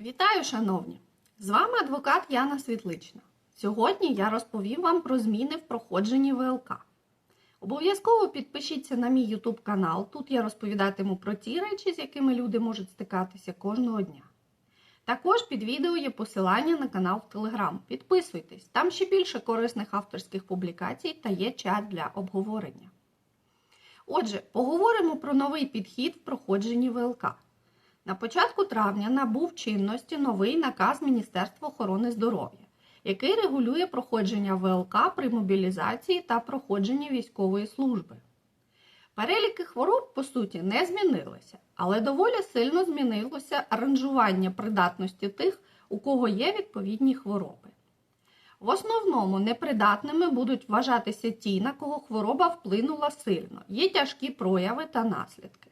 Вітаю, шановні! З вами адвокат Яна Світлична. Сьогодні я розповім вам про зміни в проходженні ВЛК. Обов'язково підпишіться на мій YouTube канал. Тут я розповідатиму про ті речі, з якими люди можуть стикатися кожного дня. Також під відео є посилання на канал в Telegram. Підписуйтесь, там ще більше корисних авторських публікацій та є чат для обговорення. Отже, поговоримо про новий підхід в проходженні ВЛК. На початку травня набув чинності новий наказ Міністерства охорони здоров'я, який регулює проходження ВЛК при мобілізації та проходженні військової служби. Переліки хвороб, по суті, не змінилися, але доволі сильно змінилося аранжування придатності тих, у кого є відповідні хвороби. В основному непридатними будуть вважатися ті, на кого хвороба вплинула сильно, є тяжкі прояви та наслідки,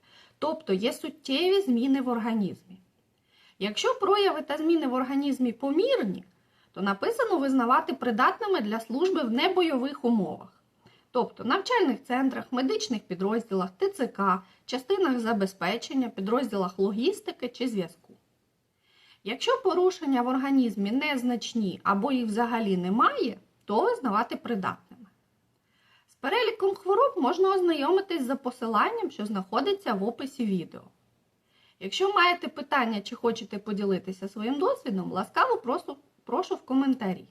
тобто є суттєві зміни в організмі. Якщо прояви та зміни в організмі помірні, то написано визнавати придатними для служби в небойових умовах, тобто навчальних центрах, медичних підрозділах, ТЦК, частинах забезпечення, підрозділах логістики чи зв'язку. Якщо порушення в організмі незначні або їх взагалі немає, то визнавати придатними. Переліком хвороб можна ознайомитись за посиланням, що знаходиться в описі відео. Якщо маєте питання чи хочете поділитися своїм досвідом, ласкаво прошу, прошу в коментарі.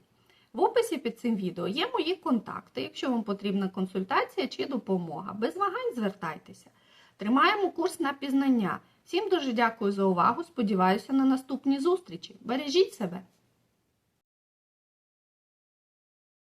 В описі під цим відео є мої контакти, якщо вам потрібна консультація чи допомога. Без вагань звертайтеся. Тримаємо курс на пізнання. Всім дуже дякую за увагу. Сподіваюся на наступні зустрічі. Бережіть себе!